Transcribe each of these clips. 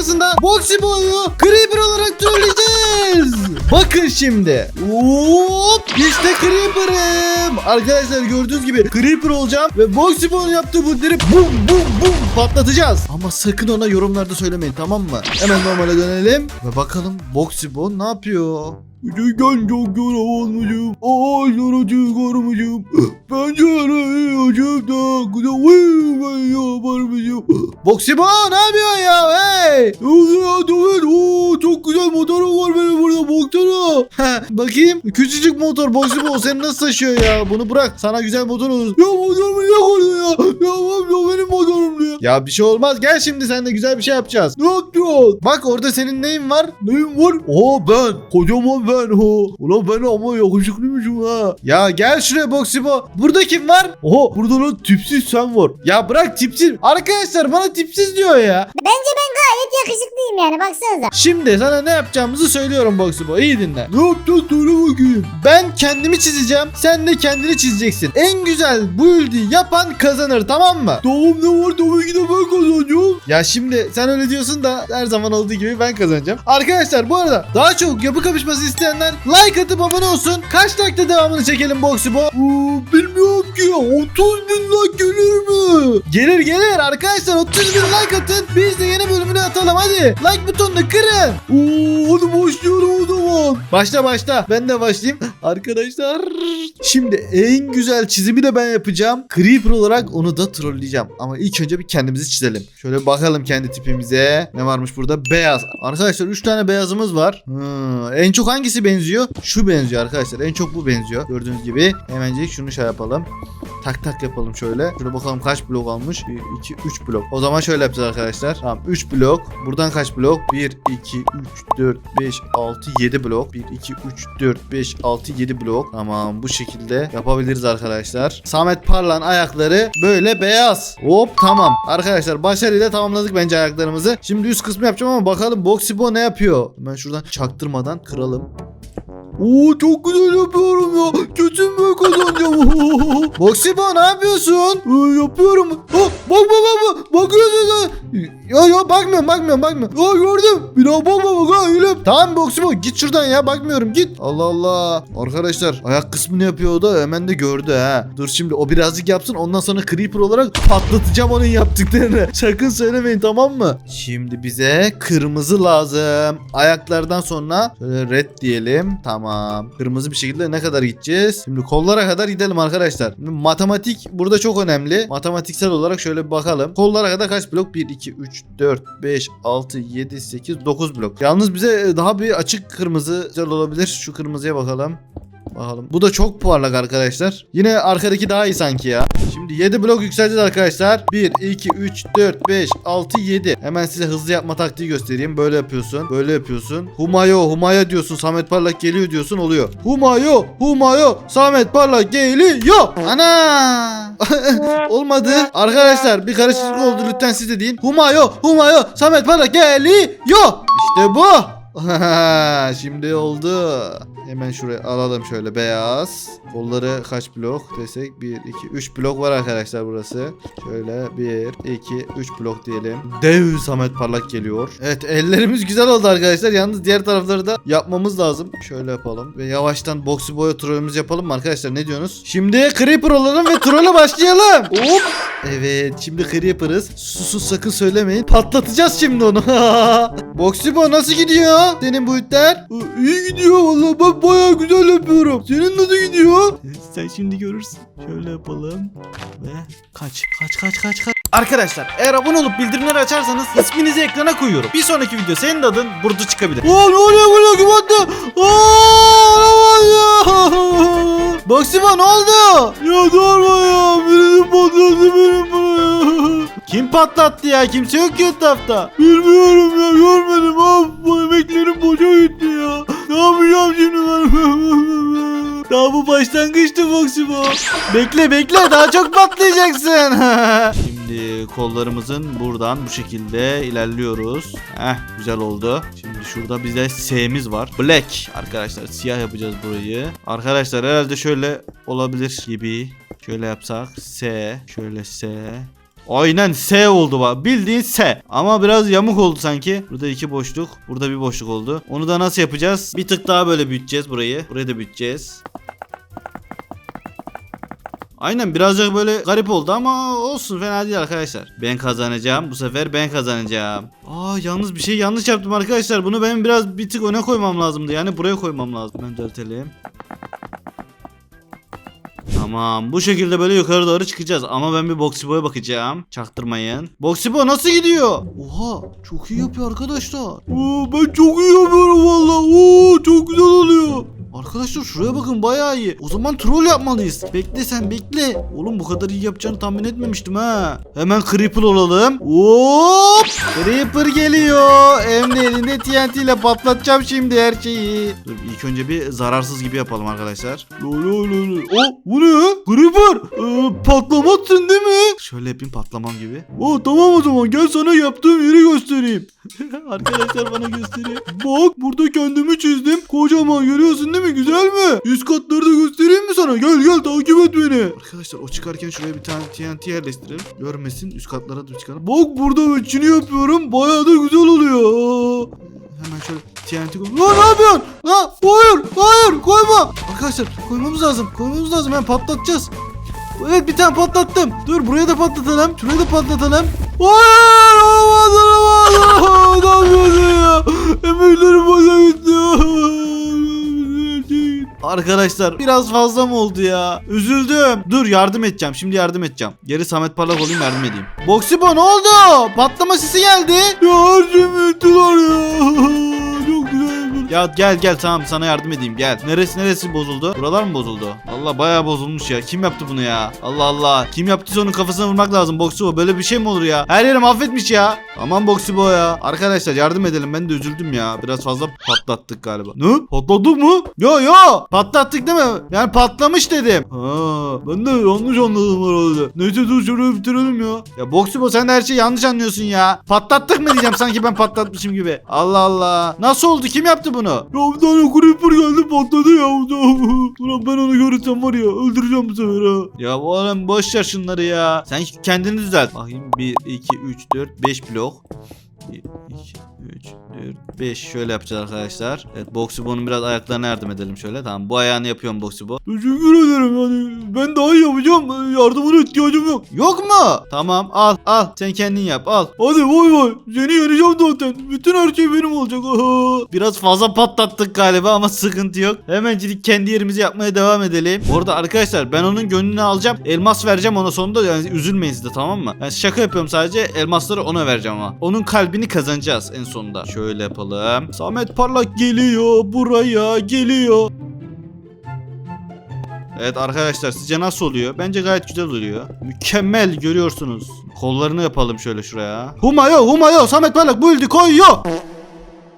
kapışmasında Boxy Boy'u Creeper olarak trolleyeceğiz. Bakın şimdi. Hop işte Creeper'ım. Arkadaşlar gördüğünüz gibi Creeper olacağım ve Boxy Boy'un yaptığı bunları bum bum bum patlatacağız. Ama sakın ona yorumlarda söylemeyin tamam mı? Hemen normale dönelim ve bakalım Boxy Boy ne yapıyor? Gerçekten çok yorulmuşum. Ağaçlara çıkarmışım. Pencereyi açıp da uyumayı yaparmışım. Boksibo ne yapıyorsun ya hey? Ya David ooo çok güzel motorum var benim burada baksana. Bakayım küçücük motor Boksibo seni nasıl taşıyor ya? Bunu bırak sana güzel motor olur. Ya motorumu ne koydun ya? Ya, ya benim motorum diyor. Ya bir şey olmaz gel şimdi seninle güzel bir şey yapacağız. Ne yapacağız? Bak orada senin neyin var? Neyim var? Oo ben kocaman ben ho. Ulan ben ama yakışıklıymışım ha. Ya gel şuraya Boksibo. Burada kim var? Oha burada lan tipsiz sen var. Ya bırak tipsiz. Arkadaşlar bana tipsiz diyor ya. Bence ben gayet yakışıklıyım yani baksanıza. Şimdi sana ne yapacağımızı söylüyorum Boksibo. İyi dinle. Ne yapacağız söyle bakayım. Ben kendimi çizeceğim. Sen de kendini çizeceksin. En güzel build'i yapan kazanır tamam mı? Tamam ne var tabii ki de ben kazanacağım. Ya şimdi sen öyle diyorsun da her zaman olduğu gibi ben kazanacağım. Arkadaşlar bu arada daha çok yapı kapışması isteyenler like atıp abone olsun. Kaç like'da devamını çekelim Boksibo? bilmiyorum ki 30 bin like gelir mi? Gelir gelir arkadaşlar 30 bin like atın. Biz de yeni bölümünü atalım hadi. Like butonunu kırın. Oo, hadi başlıyorum o zaman. Başla başla. Ben de başlayayım. Arkadaşlar. Şimdi en güzel çizimi de ben yapacağım. Creeper olarak onu da trolleyeceğim. Ama ilk önce bir kendimizi çizelim. Şöyle bakalım kendi tipimize. Ne varmış burada? Beyaz. Arkadaşlar 3 tane beyazımız var. Hmm, en çok hangisi benziyor? Şu benziyor arkadaşlar. En çok bu benziyor. Gördüğünüz gibi. Hemencik şunu şey yapalım. Tak tak yapalım şöyle. Şöyle bakalım kaç blok almış. 1, 2, 3 blok. O zaman şöyle yapacağız arkadaşlar. Tamam 3 blok. Buradan kaç blok? 1, 2, 3, 4, 5, 6, 7 blok. 1, 2, 3, 4, 5, 6, 7 blok. Tamam bu şekilde yapabiliriz arkadaşlar. Samet Parlan ayakları böyle beyaz. Hop tamam. Arkadaşlar başarıyla tamamladık bence ayaklarımızı. Şimdi üst kısmı yapacağım ama bakalım Boxibo ne yapıyor? Hemen şuradan çaktırmadan kıralım. Oo çok güzel yapıyorum ya. Kesin ben kazanacağım. Boxibo ne yapıyorsun? Ee, yapıyorum. Ha, bak bak bak. Bakıyorsun sen. Ya ya bakmıyorum bakmıyorum bakmıyorum. Ya gördüm. Bir daha bak bak. Ha. Tamam Boxibo git şuradan ya bakmıyorum git. Allah Allah. Arkadaşlar ayak kısmını yapıyor o da hemen de gördü ha. Dur şimdi o birazcık yapsın ondan sonra Creeper olarak patlatacağım onun yaptıklarını. Sakın söylemeyin tamam mı? Şimdi bize kırmızı lazım. Ayaklardan sonra şöyle red diyelim. Tamam. Kırmızı bir şekilde ne kadar gideceğiz? Şimdi kollara kadar gidelim arkadaşlar. Şimdi matematik burada çok önemli. Matematiksel olarak şöyle bir bakalım. Kollara kadar kaç blok? 1, 2, 3, 4, 5, 6, 7, 8, 9 blok. Yalnız bize daha bir açık kırmızı güzel olabilir. Şu kırmızıya bakalım. Bakalım. Bu da çok parlak arkadaşlar. Yine arkadaki daha iyi sanki ya. Şimdi 7 blok yükseleceğiz arkadaşlar. 1, 2, 3, 4, 5, 6, 7. Hemen size hızlı yapma taktiği göstereyim. Böyle yapıyorsun. Böyle yapıyorsun. Humayo, Humaya diyorsun. Samet Parlak geliyor diyorsun oluyor. Humayo, Humayo, Samet Parlak geliyor. Ana! Olmadı. Arkadaşlar bir karışıklık oldu lütfen siz de deyin. Humayo, Humayo, Samet Parlak geliyor. İşte bu. Şimdi oldu. Hemen şuraya alalım şöyle beyaz. Kolları kaç blok desek? 1, 2, 3 blok var arkadaşlar burası. Şöyle 1, 2, 3 blok diyelim. Dev Samet Parlak geliyor. Evet ellerimiz güzel oldu arkadaşlar. Yalnız diğer tarafları da yapmamız lazım. Şöyle yapalım. Ve yavaştan boxy boya trollümüzü yapalım mı arkadaşlar? Ne diyorsunuz? Şimdi Creeper olalım ve trolle başlayalım. Hop. Evet şimdi Creeper'ız. Sus sakın söylemeyin. Patlatacağız şimdi onu. boxy boy nasıl gidiyor? Senin boyutlar? İyi gidiyor valla. Ben baya güzel yapıyorum. Senin nasıl gidiyor? Sen şimdi görürsün. Şöyle yapalım. Ve kaç kaç kaç kaç kaç. Arkadaşlar eğer abone olup bildirimleri açarsanız isminizi ekrana koyuyorum. Bir sonraki video senin de adın burada çıkabilir. Oo ne oluyor böyle kim attı? Boksiba ne oldu? Ya durma ya. Birini patlattı benim buraya. Kim patlattı ya? Kimse yok ki etrafta. Bilmiyorum ya görmedim. Of bu emeklerim boşa gitti ya. Ne yapacağım şimdi ben? Daha bu başlangıçtı Boksiba. Bekle bekle daha çok patlayacaksın. Şimdi kollarımızın buradan bu şekilde ilerliyoruz. Heh güzel oldu. Şimdi şurada bize S'miz var. Black arkadaşlar siyah yapacağız burayı. Arkadaşlar herhalde şöyle olabilir gibi. Şöyle yapsak S, şöyle S, Aynen S oldu bak. Bildiğin S. Ama biraz yamuk oldu sanki. Burada iki boşluk. Burada bir boşluk oldu. Onu da nasıl yapacağız? Bir tık daha böyle büyüteceğiz burayı. Burayı da büyüteceğiz. Aynen birazcık böyle garip oldu ama olsun fena değil arkadaşlar. Ben kazanacağım. Bu sefer ben kazanacağım. Aa yalnız bir şey yanlış yaptım arkadaşlar. Bunu ben biraz bir tık öne koymam lazımdı. Yani buraya koymam lazım. Ben düzeltelim. Tamam. Bu şekilde böyle yukarı doğru çıkacağız. Ama ben bir Boxibo'ya bakacağım. Çaktırmayın. Boxibo nasıl gidiyor? Oha çok iyi yapıyor arkadaşlar. Oo, Ben çok iyi yapıyorum valla Oo, çok güzel oluyor Arkadaşlar şuraya bakın bayağı iyi. O zaman troll yapmalıyız. Bekle sen bekle. Oğlum bu kadar iyi yapacağını tahmin etmemiştim ha. Hemen creeper olalım. Hop! Creeper geliyor. Hem de elinde TNT ile patlatacağım şimdi her şeyi. Dur ilk önce bir zararsız gibi yapalım arkadaşlar. Lo lo. Oh bu ne? Creeper. Ee, patlamazsın değil mi? Şöyle yapayım patlamam gibi. Oh tamam o zaman gel sana yaptığım yeri göstereyim. Arkadaşlar bana gösteriyor. Bak burada kendimi çizdim. Kocaman görüyorsun değil mi? Güzel mi? Üst katları da göstereyim mi sana? Gel gel takip et beni. Arkadaşlar o çıkarken şuraya bir tane TNT yerleştirelim. Görmesin üst katlara da çıkalım. Bak burada içini yapıyorum. Bayağı da güzel oluyor. Hemen şöyle TNT koy. Lan ne yapıyorsun? Ha, hayır hayır koyma. Arkadaşlar koymamız lazım. Koymamız lazım. Hemen patlatacağız. Evet bir tane patlattım. Dur buraya da patlatalım. Şurayı da patlatalım. Hayır olmaz olmaz. Ne yapıyorsun ya? Emeklerim boşa gitti. Arkadaşlar biraz fazla mı oldu ya? Üzüldüm. Dur yardım edeceğim. Şimdi yardım edeceğim. Geri Samet Parlak olayım yardım edeyim. Boksibo ne oldu? Patlama sesi geldi. Ya harcımı ettiler ya. Ya gel gel tamam sana yardım edeyim gel. Neresi neresi bozuldu? Buralar mı bozuldu? Allah bayağı bozulmuş ya. Kim yaptı bunu ya? Allah Allah. Kim yaptıysa onun kafasına vurmak lazım Boksibo. Böyle bir şey mi olur ya? Her yeri mahvetmiş ya. Aman Boksibo ya. Arkadaşlar yardım edelim. Ben de üzüldüm ya. Biraz fazla patlattık galiba. Ne? Patladık mı? Yo yo. Patlattık değil mi? Yani patlamış dedim. Ha, ben de yanlış anladım herhalde. Neyse dur şurayı bitirelim ya. Ya Boksibo sen de her şeyi yanlış anlıyorsun ya. Patlattık mı diyeceğim sanki ben patlatmışım gibi. Allah Allah. Nasıl oldu? Kim yaptı bunu? Ya bir tane creeper geldi patladı ya. Ulan ben onu görürsem var ya öldüreceğim bu sefer ha. Ya oğlum boş ver şunları ya. Sen kendini düzelt. Bakayım 1, 2, 3, 4, 5 blok. 1, 2, 3, 4, 5 şöyle yapacağız arkadaşlar. Evet Boxibo'nun biraz ayaklarına yardım edelim şöyle. Tamam bu ayağını yapıyorum Boxibo. Teşekkür ederim yani ben daha iyi yapacağım. Yardımına ihtiyacım yok. Yok mu? Tamam al al sen kendin yap al. Hadi vay vay seni yeneceğim zaten. Bütün her şey benim olacak. Biraz fazla patlattık galiba ama sıkıntı yok. Hemencilik kendi yerimizi yapmaya devam edelim. Bu arada arkadaşlar ben onun gönlünü alacağım. Elmas vereceğim ona sonunda yani üzülmeyin siz de tamam mı? Yani şaka yapıyorum sadece elmasları ona vereceğim ama. Onun kalbini kazanacağız en sonunda. Şöyle yapalım. Samet Parlak geliyor buraya geliyor. Evet arkadaşlar sizce nasıl oluyor? Bence gayet güzel oluyor. Mükemmel görüyorsunuz. Kollarını yapalım şöyle şuraya. Humayo Humayo Samet Parlak bu ildi koyuyor.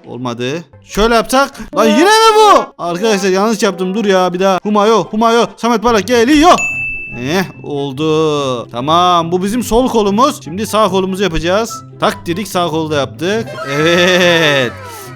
Olmadı. Şöyle yapsak. Lan yine mi bu? Arkadaşlar yanlış yaptım dur ya bir daha. Humayo Humayo Samet Parlak geliyor. Eh oldu. Tamam bu bizim sol kolumuz. Şimdi sağ kolumuzu yapacağız. Tak dedik sağ kolu da yaptık. Evet.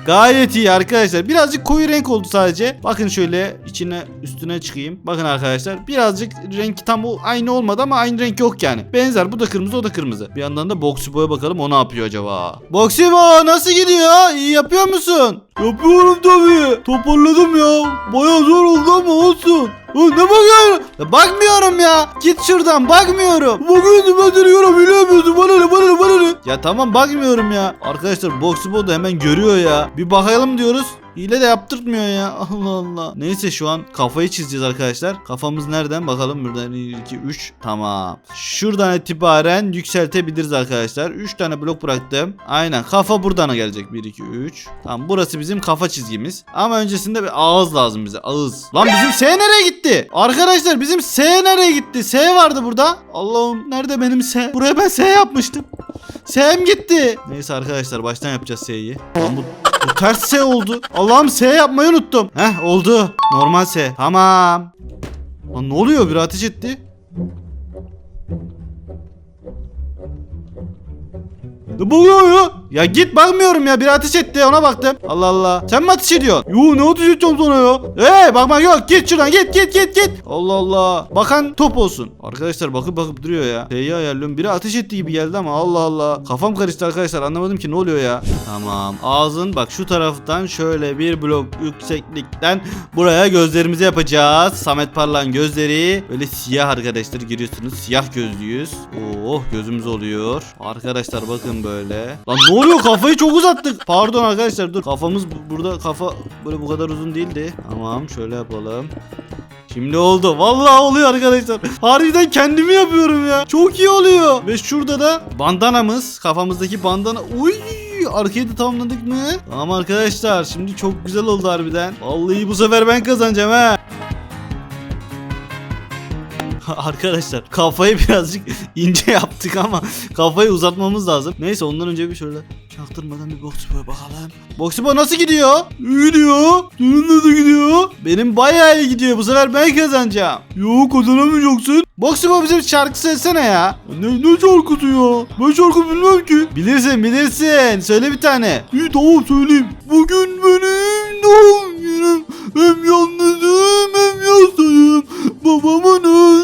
Gayet iyi arkadaşlar. Birazcık koyu renk oldu sadece. Bakın şöyle içine üstüne çıkayım. Bakın arkadaşlar birazcık renk tam o aynı olmadı ama aynı renk yok yani. Benzer bu da kırmızı o da kırmızı. Bir yandan da Boxibo'ya bakalım o ne yapıyor acaba. Boxibo nasıl gidiyor? İyi yapıyor musun? Yapıyorum tabii. Toparladım ya. Baya zor oldu ama olsun. Ne bakıyorsun? Ya bakmıyorum ya. Git şuradan bakmıyorum. Bakıyorsun ben seni görebiliyor Bana ne bana ne bana ne? Ya tamam bakmıyorum ya. Arkadaşlar Boxibo da hemen görüyor ya. Bir bakalım diyoruz. Hile de yaptırtmıyor ya. Allah Allah. Neyse şu an kafayı çizeceğiz arkadaşlar. Kafamız nereden? Bakalım buradan 1, 2, 3. Tamam. Şuradan itibaren yükseltebiliriz arkadaşlar. 3 tane blok bıraktım. Aynen. Kafa buradan gelecek. 1, 2, 3. Tamam burası bizim kafa çizgimiz. Ama öncesinde bir ağız lazım bize. Ağız. Lan bizim S nereye gitti? Arkadaşlar bizim S nereye gitti? S vardı burada. Allah'ım nerede benim S? Buraya ben S yapmıştım. S'm gitti. Neyse arkadaşlar baştan yapacağız S'yi. Lan bu bu ters S oldu. Allah'ım S yapmayı unuttum. Heh oldu. Normal S. Tamam. Lan ne oluyor? Bir ateş etti. Ne oluyor ya? Ya git bakmıyorum ya bir ateş etti ona baktım. Allah Allah. Sen mi ateş ediyorsun? Yo ne ateş edeceğim sana ya? Hey bakma yok git şuradan git git git git. Allah Allah. Bakan top olsun. Arkadaşlar bakıp bakıp duruyor ya. Şeyi ayarlıyorum. Biri ateş ettiği gibi geldi ama Allah Allah. Kafam karıştı arkadaşlar anlamadım ki ne oluyor ya. Tamam ağzın bak şu taraftan şöyle bir blok yükseklikten buraya gözlerimizi yapacağız. Samet Parlak'ın gözleri böyle siyah arkadaşlar görüyorsunuz. Siyah gözlüyüz. Oh gözümüz oluyor. Arkadaşlar bakın böyle. Lan ne oluyor kafayı çok uzattık. Pardon arkadaşlar dur. Kafamız bu- burada kafa böyle bu kadar uzun değildi. Tamam şöyle yapalım. Şimdi oldu. Vallahi oluyor arkadaşlar. Harbiden kendimi yapıyorum ya. Çok iyi oluyor. Ve şurada da bandanamız. Kafamızdaki bandana. Uy! Arkayı da tamamladık mı? Tamam arkadaşlar. Şimdi çok güzel oldu harbiden. Vallahi bu sefer ben kazanacağım ha. Arkadaşlar kafayı birazcık ince yaptık ama kafayı uzatmamız lazım. Neyse ondan önce bir şöyle çaktırmadan bir box boy bakalım. Box boy nasıl gidiyor? İyi gidiyor. Senin nasıl gidiyor? Benim bayağı iyi gidiyor. Bu sefer ben kazanacağım. Yok kazanamayacaksın. Box boy bize bir şarkı söylesene ya. Ne, ne şarkısı ya? Ben şarkı bilmem ki. Bilirsin bilirsin. Söyle bir tane. İyi tamam söyleyeyim. Bugün benim doğum günüm. Hem yalnızım hem yastayım. Babamın.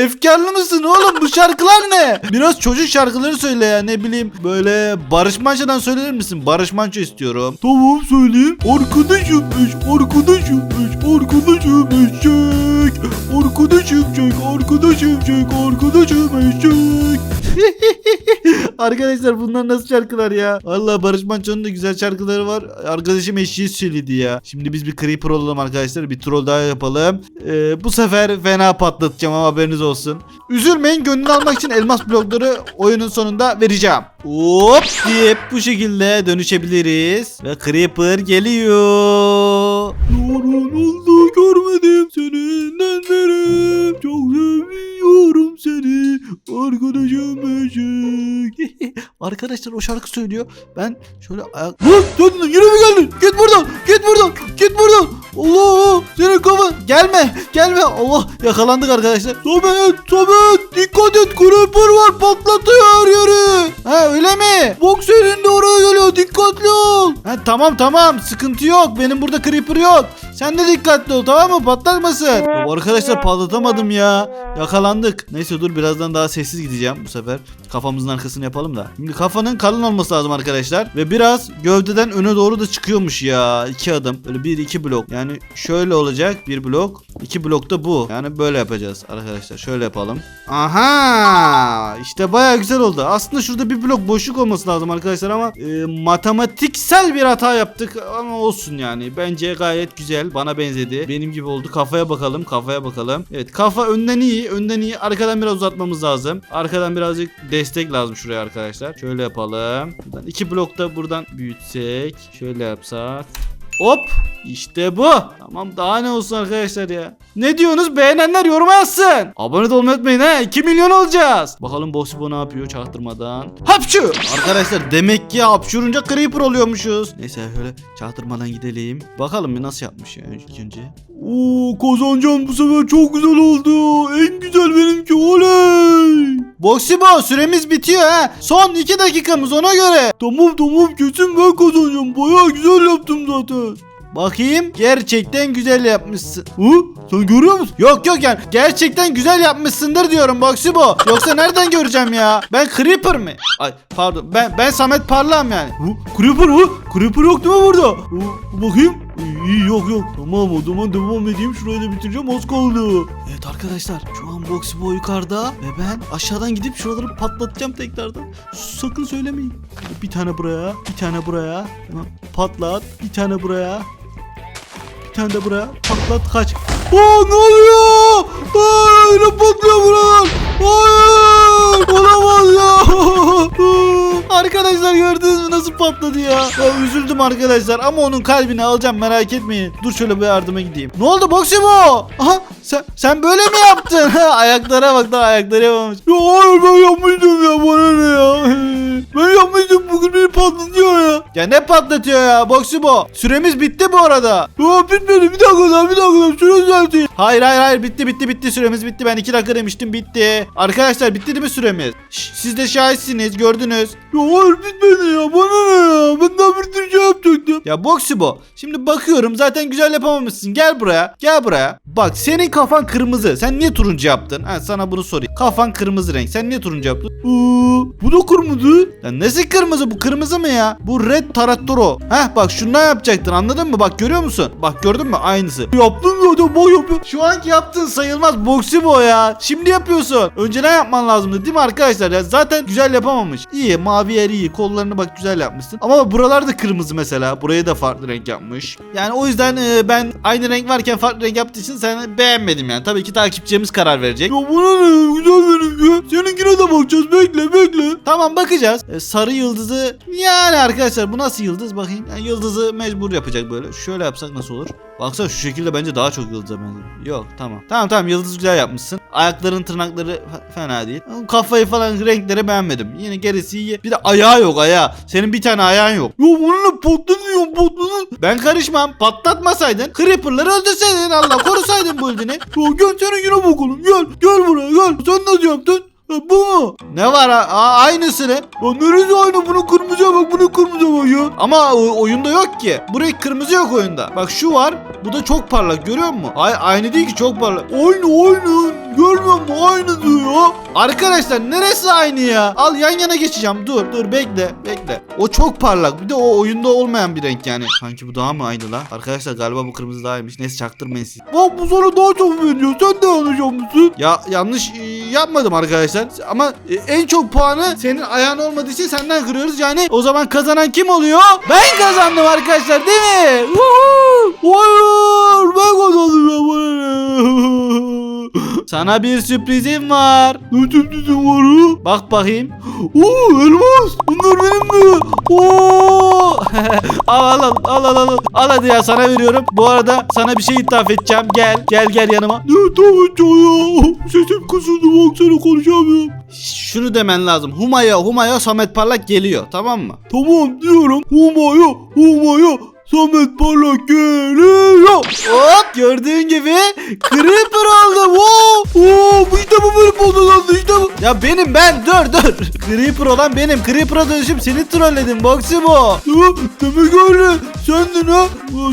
Efkarlı mısın oğlum bu şarkılar ne? Biraz çocuk şarkıları söyle ya ne bileyim böyle Barış Manço'dan söyler misin? Barış Manço istiyorum. Tamam söyleyeyim. Arkadaşım eş, arkadaşım eş, arkadaşım eşek. Arkadaşım çek, arkadaşım çek, arkadaşım eşek. Arkadaşlar bunlar nasıl şarkılar ya? Allah Barış Manço'nun da güzel şarkıları var. Arkadaşım eşeği söyledi ya. Şimdi biz bir creeper olalım arkadaşlar. Bir troll daha yapalım. Ee, bu sefer fena patlatacağım ama haberiniz olsun. Üzülmeyin gönlünü almak için elmas blokları oyunun sonunda vereceğim. Hop deyip bu şekilde dönüşebiliriz. Ve creeper geliyor. Yorun oldu görmedim seninden beri. Çok seviyorum seni. Arkadaşım eşek. Arkadaşlar o şarkı söylüyor. Ben şöyle ayak... Lan sen yine mi geldin? Git buradan. Git buradan. Git buradan. Allah senin kafa. Gelme. Gelme. Allah yakalandık arkadaşlar. Samet. Samet. Dikkat et. Creeper var. Patlatıyor her yeri. Ha öyle mi? Boxer'in de oraya geliyor. Dikkatli ol. Ha, tamam tamam. Sıkıntı yok. Benim burada creeper yok. Sen de dikkatli ol tamam mı? Patlatmasın. Ya arkadaşlar patlatamadım ya. Yakalandık. Neyse dur birazdan daha sessiz gideceğim bu sefer. Kafamızın arkasını yapalım da. Kafanın kalın olması lazım arkadaşlar. Ve biraz gövdeden öne doğru da çıkıyormuş ya. iki adım. Böyle bir iki blok. Yani şöyle olacak bir blok. iki blok da bu. Yani böyle yapacağız arkadaşlar. Şöyle yapalım. Aha! İşte baya güzel oldu. Aslında şurada bir blok boşluk olması lazım arkadaşlar ama e, matematiksel bir hata yaptık ama olsun yani. Bence gayet güzel. Bana benzedi. Benim gibi oldu. Kafaya bakalım. Kafaya bakalım. Evet kafa önden iyi. Önden iyi. Arkadan biraz uzatmamız lazım. Arkadan birazcık destek lazım şuraya arkadaşlar. Şöyle yapalım. Buradan iki blok da buradan büyütsek. Şöyle yapsak. Hop işte bu. Tamam daha ne olsun arkadaşlar ya. Ne diyorsunuz beğenenler yoruma yazsın. Abone de olmayı unutmayın ha 2 milyon olacağız. Bakalım Bossibo ne yapıyor çaktırmadan. Hapşu. Arkadaşlar demek ki hapşurunca creeper oluyormuşuz. Neyse şöyle çaktırmadan gidelim. Bakalım bir nasıl yapmış ya ilk önce. Oo kazanacağım bu sefer çok güzel oldu. En güzel benimki oley. Boksibo süremiz bitiyor ha. Son 2 dakikamız ona göre. Tamam tamam kesin ben kazanacağım. Baya güzel yaptım zaten. Bakayım gerçekten güzel yapmışsın. Hı? Sen görüyor musun? Yok yok yani gerçekten güzel yapmışsındır diyorum Boksibo. Yoksa nereden göreceğim ya? Ben Creeper mi? Ay pardon ben ben Samet Parlağım yani. Hı? Creeper mı? Creeper yok değil mi burada? Hı? Bakayım. İyi yok yok. Tamam o zaman devam edeyim. Şurayı da bitireceğim az kaldı. Evet arkadaşlar şu an Boksibo yukarıda ve ben aşağıdan gidip şuraları patlatacağım tekrardan. Sakın söylemeyin. Bir tane buraya, bir tane buraya. Patlat, bir tane buraya. Bir tane de buraya. Patlat kaç. Aa ne oluyor? Aa ne patlıyor buralar? Hayır. Olamaz ya. Arkadaşlar gördünüz mü nasıl patladı ya? ya? Üzüldüm arkadaşlar ama onun kalbini alacağım merak etmeyin. Dur şöyle bir yardıma gideyim. Ne oldu Boksibo? Aha Sen, sen böyle mi yaptın? Ayaklara bak daha ayakları yapamamış. Ya hayır ben yapmıştım ya bana ne ya. Ben yapmıştım bugün beni patlatıyor ya. Ya ne patlatıyor ya Boksibo? Süremiz bitti bu arada. Ya bitmedi bir dakika daha bir dakika daha şunu düzelteyim. Hayır hayır hayır bitti bitti bitti süremiz bitti. Ben 2 dakika demiştim bitti. Arkadaşlar bitti değil mi süremiz? Şş, siz de şahitsiniz gördünüz. Ya hayır bitmedi ya bana ne ya. Ben daha bir sürü şey yapacaktım. Ya Boksibo şimdi bakıyorum zaten güzel yapamamışsın. Gel buraya gel buraya. Bak senin kafan kırmızı. Sen niye turuncu yaptın? Ha, sana bunu sorayım. Kafan kırmızı renk. Sen niye turuncu yaptın? Aa, bu da kırmızı. Ya nesi kırmızı bu kırmızı mı ya? Bu red tarattoro. Heh bak şundan yapacaktın anladın mı? Bak görüyor musun? Bak gördün mü? Aynısı. Yaptım zaten bak yapıyorum. Şu anki yaptığın sayılmaz Boksibo ya. Şimdi yapıyorsun. Önceden yapman lazımdı değil mi arkadaşlar? Ya zaten güzel yapamamış. İyi mavi yer iyi. Kollarını bak güzel yapmışsın. Ama buralar da kırmızı mesela. Burayı da farklı renk yapmış. Yani o yüzden e, ben aynı renk varken farklı renk yaptığı için sen beğenmedim yani. Tabii ki takipçilerimiz karar verecek. Ya bana ne güzel Tamam bakacağız. E, sarı yıldızı yani arkadaşlar bu nasıl yıldız bakayım. Yani yıldızı mecbur yapacak böyle. Şöyle yapsak nasıl olur? Baksana şu şekilde bence daha çok yıldıza benziyor. Yok tamam. Tamam tamam yıldız güzel yapmışsın. Ayakların tırnakları fe- fena değil. Kafayı falan renkleri beğenmedim. Yine gerisi iyi. Bir de ayağı yok ayağı. Senin bir tane ayağın yok. Bana ne patlatıyor patlatıyor. Ben karışmam. Patlatmasaydın. Creeper'ları öldürseydin Allah korusaydın bu ildini. Ya gel seninkine bakalım gel. Gel buraya gel. Sen nasıl yaptın? Bu mu? Ne var? Aa, aynısını. Ya neresi aynı bunun kırmızıya bak bunun kırmızıya bak ya. Ama oyunda yok ki. Bu renk kırmızı yok oyunda. Bak şu var. Bu da çok parlak görüyor musun? Ay, aynı değil ki çok parlak. Aynı aynı. Görmüyor musun aynı diyor. Arkadaşlar neresi aynı ya? Al yan yana geçeceğim. Dur dur bekle bekle. O çok parlak. Bir de o oyunda olmayan bir renk yani. Sanki bu daha mı aynı la? Arkadaşlar galiba bu kırmızı dahaymış. Neyse çaktırmayın siz. Bak bu sana daha çok veriyor. Sen de yanlış yapmışsın. Ya yanlış e, yapmadım arkadaşlar. Ama e, en çok puanı senin ayağın olmadığı için senden kırıyoruz. Yani o zaman kazanan kim oluyor? Ben kazandım arkadaşlar değil mi? Hayır ben kazandım. Sana bir sürprizim var. Ne tepkisi var? Bak bakayım. Oo elmas. Bunlar benim mi? Oo! al al al al al. Al hadi ya sana veriyorum. Bu arada sana bir şey itiraf edeceğim. Gel gel gel yanıma. Ne tamam ya. Sesim kısıldı baksana konuşamıyorum. Şunu demen lazım. Humaya Humaya Samet Parlak geliyor tamam mı? Tamam diyorum. Humaya humaya. Samet Parlak geliyor. Gördüğün gibi Creeper oldum. Wow! Oo bu işte bu benim oldu lan işte bu. Ya benim ben dur dur. Creeper olan benim. Creeper'a dönüşüp seni trolledim. Ya, demek öyle. Sendin ha.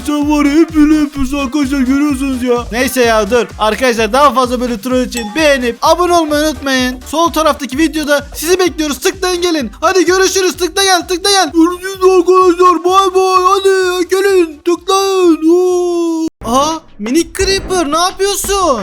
Sen var ya hep böyle yapıyorsun arkadaşlar görüyorsunuz ya. Neyse ya dur. Arkadaşlar daha fazla böyle troll için beğenip abone olmayı unutmayın. Sol taraftaki videoda sizi bekliyoruz. Tıklayın gelin. Hadi görüşürüz. Tıkla gel tıkla gel. Görüşürüz arkadaşlar. Bay bay. Hadi gelin tıklayın. Oo. Aa minik Creeper ne yapıyorsun?